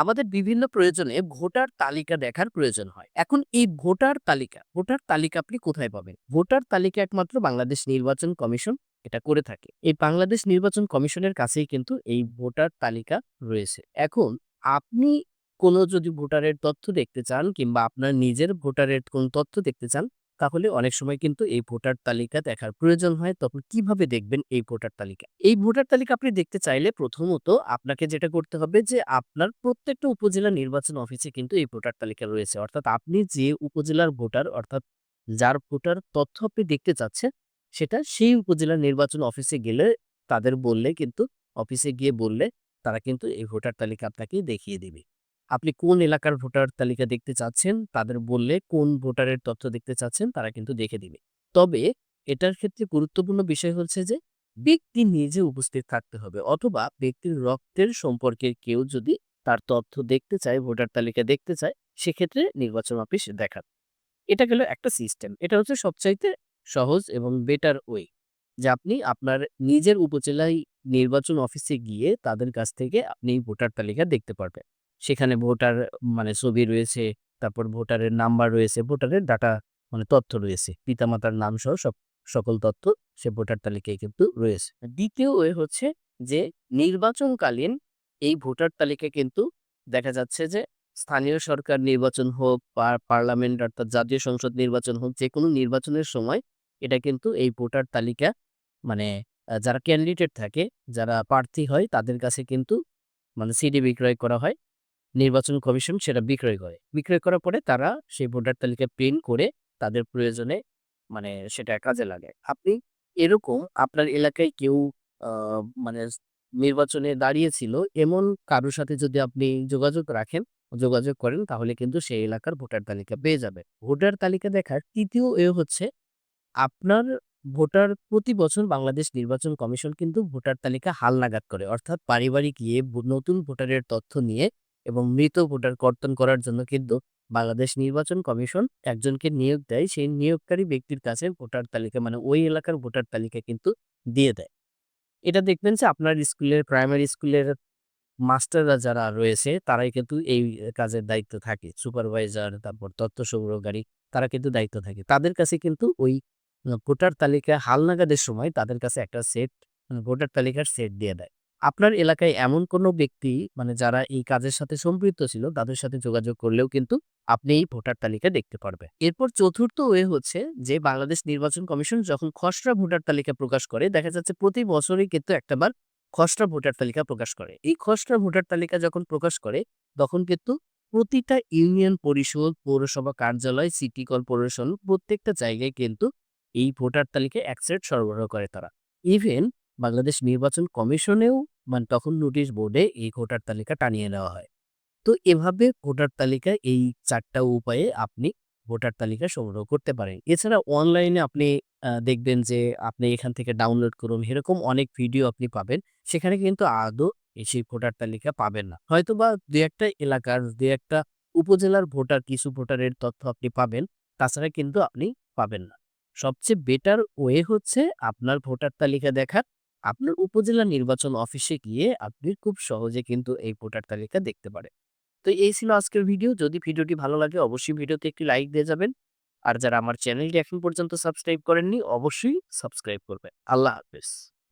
আমাদের বিভিন্ন প্রয়োজনে ভোটার তালিকা দেখার প্রয়োজন হয়। এখন এই ভোটার তালিকা ভোটার তালিকা আপনি কোথায় পাবেন? ভোটার তালিকা একমাত্র বাংলাদেশ নির্বাচন কমিশন এটা করে থাকে। এই বাংলাদেশ নির্বাচন কমিশনের কাছেই কিন্তু এই ভোটার তালিকা রয়েছে। এখন আপনি কোনো যদি ভোটারের তথ্য দেখতে চান কিংবা আপনার নিজের ভোটারের কোন তথ্য দেখতে চান তাহলে অনেক সময় কিন্তু এই ভোটার তালিকা দেখার প্রয়োজন হয়। তখন কীভাবে দেখবেন এই ভোটার তালিকা? এই ভোটার তালিকা আপনি দেখতে চাইলে প্রথমত আপনাকে যেটা করতে হবে যে, আপনার প্রত্যেকটা উপজেলা নির্বাচন অফিসে কিন্তু এই ভোটার তালিকা রয়েছে। অর্থাৎ আপনি যে উপজেলার ভোটার, অর্থাৎ যার ভোটার তথ্য আপনি দেখতে চাচ্ছেন, সেটা সেই উপজেলা নির্বাচন অফিসে গেলে তাদের বললে কিন্তু, অফিসে গিয়ে বললে তারা কিন্তু এই ভোটার তালিকা আপনাকে দেখিয়ে দিবে। আপনি কোন এলাকার ভোটার তালিকা দেখতে চাচ্ছেন, তাদের বললে কোন ভোটারের তথ্য দেখতে চাচ্ছেন, তারা কিন্তু দেখে দিবে। তবে এটার ক্ষেত্রে গুরুত্বপূর্ণ বিষয় হচ্ছে যে, ব্যক্তি নিজে উপস্থিত থাকতে হবে অথবা ব্যক্তির রক্তের সম্পর্কে কেউ যদি তার তথ্য দেখতে চায়, ভোটার তালিকা দেখতে চায়, সেক্ষেত্রে নির্বাচন অফিস দেখান এটা গেল একটা সিস্টেম। এটা হচ্ছে সবচাইতে সহজ এবং বেটার ওয়ে যে আপনি আপনার নিজের উপজেলায় নির্বাচন অফিসে গিয়ে তাদের কাছ থেকে আপনি ভোটার তালিকা দেখতে পারবেন। সেখানে ভোটার মানে ছবি রয়েছে, তারপর ভোটারের নাম্বার রয়েছে, ভোটারের ডাটা মানে তথ্য রয়েছে, পিতামাতার নাম সহ সব, সকল তথ্য সে ভোটার তালিকায় কিন্তু রয়েছে। দ্বিতীয় ওয়ে হচ্ছে যে নির্বাচনকালীন এই ভোটার তালিকা কিন্তু দেখা যাচ্ছে যে স্থানীয় সরকার নির্বাচন হোক বা পার্লামেন্ট অর্থাৎ জাতীয় সংসদ নির্বাচন হোক যে কোনো নির্বাচনের সময় এটা কিন্তু এই ভোটার তালিকা মানে যারা ক্যান্ডিডেট থাকে, যারা প্রার্থী হয়, তাদের কাছে কিন্তু মানে সিডি বিক্রয় করা হয়। নির্বাচন কমিশন সেটা বিক্রয় করে। বিক্রয় করার পরে তারা সেই ভোটার তালিকা প্রিন্ট করে তাদের প্রয়োজনে মানে সেটা কাজে লাগে আপনি এরকম আপনার এলাকায় কেউ মানে নির্বাচনে দাঁড়িয়েছিল এমন কারোর সাথে যদি আপনি যোগাযোগ রাখেন, যোগাযোগ করেন তাহলে কিন্তু সেই এলাকার ভোটার তালিকা পেয়ে যাবে। ভোটার তালিকা দেখার তৃতীয় এ হচ্ছে আপনার ভোটার প্রতি বছর বাংলাদেশ নির্বাচন কমিশন কিন্তু ভোটার তালিকা হালনাগাদ করে। অর্থাৎ পারিবারিক গিয়ে নতুন ভোটারের তথ্য নিয়ে এবং মৃত ভোটার কর্তন করার জন্য কিন্তু বাংলাদেশ নির্বাচন কমিশন একজনকে নিয়োগ দেয়। সেই নিয়োগকারী ব্যক্তির কাছে ভোটার তালিকা মানে ওই এলাকার ভোটার তালিকা কিন্তু দিয়ে দেয়। এটা দেখবেন যে আপনার স্কুলের, প্রাইমারি স্কুলের মাস্টাররা যারা রয়েছে, তারাই কিন্তু এই কাজের দায়িত্ব থাকে। সুপারভাইজার, তারপর তথ্য সংগ্রহকারী, তারা কিন্তু দায়িত্ব থাকে। তাদের কাছে কিন্তু ওই ভোটার তালিকা, হালনাগাদের সময় তাদের কাছে একটা সেট ভোটার তালিকার সেট দিয়ে দেয়। আপনার এলাকায় এমন কোনো ব্যক্তি মানে যারা এই কাজের সাথে সম্পৃক্ত ছিল, তাদের সাথে যোগাযোগ করলেও কিন্তু আপনি এই ভোটার তালিকা দেখতে পারবেন। এরপর চতুর্থ ওয়ে হচ্ছে যে, বাংলাদেশ নির্বাচন কমিশন যখন খসড়া ভোটার তালিকা প্রকাশ করে, দেখা যাচ্ছে প্রতি বছরই কিন্তু একটাবার খসড়া ভোটার তালিকা প্রকাশ করে। এই খসড়া ভোটার তালিকা যখন প্রকাশ করে, তখন কিন্তু প্রতিটা ইউনিয়ন পরিষদ, পৌরসভা কার্যালয়, সিটি কর্পোরেশন প্রত্যেকটা জায়গায় কিন্তু এই ভোটার তালিকা এক সরবরাহ করে তারা। ইভেন বাংলাদেশ নির্বাচন কমিশনেও মানে তখন নোটিশ বোর্ডে এই ভোটার তালিকা টানিয়ে নেওয়া হয়। তো এভাবে ভোটার তালিকা এই চারটা উপায়ে আপনি ভোটার তালিকা সংগ্রহ করতে পারেন। এছাড়া অনলাইনে আপনি দেখবেন যে আপনি এখান থেকে ডাউনলোড করুন, এরকম অনেক ভিডিও আপনি পাবেন। সেখানে কিন্তু আদৌ এই সেই ভোটার তালিকা পাবেন না। হয়তো বা দু একটা এলাকার দু একটা উপজেলার ভোটার, কিছু ভোটারের তথ্য আপনি পাবেন, তাছাড়া কিন্তু আপনি পাবেন না। সবচেয়ে বেটার ওয়ে হচ্ছে আপনার ভোটার তালিকা দেখার আপনার উপজেলা নির্বাচন অফিসে গিয়ে আপনি খুব সহজে কিন্তু এই ভোটার তালিকা দেখতে পারেন। তো এই ছিল আজকের ভিডিও। যদি ভিডিওটি ভালো লাগে অবশ্যই ভিডিওতে একটি লাইক দিয়ে যাবেন। আর যারা আমার চ্যানেলটি এখন পর্যন্ত সাবস্ক্রাইব করেননি, অবশ্যই সাবস্ক্রাইব করবেন। আল্লাহ হাফেজ।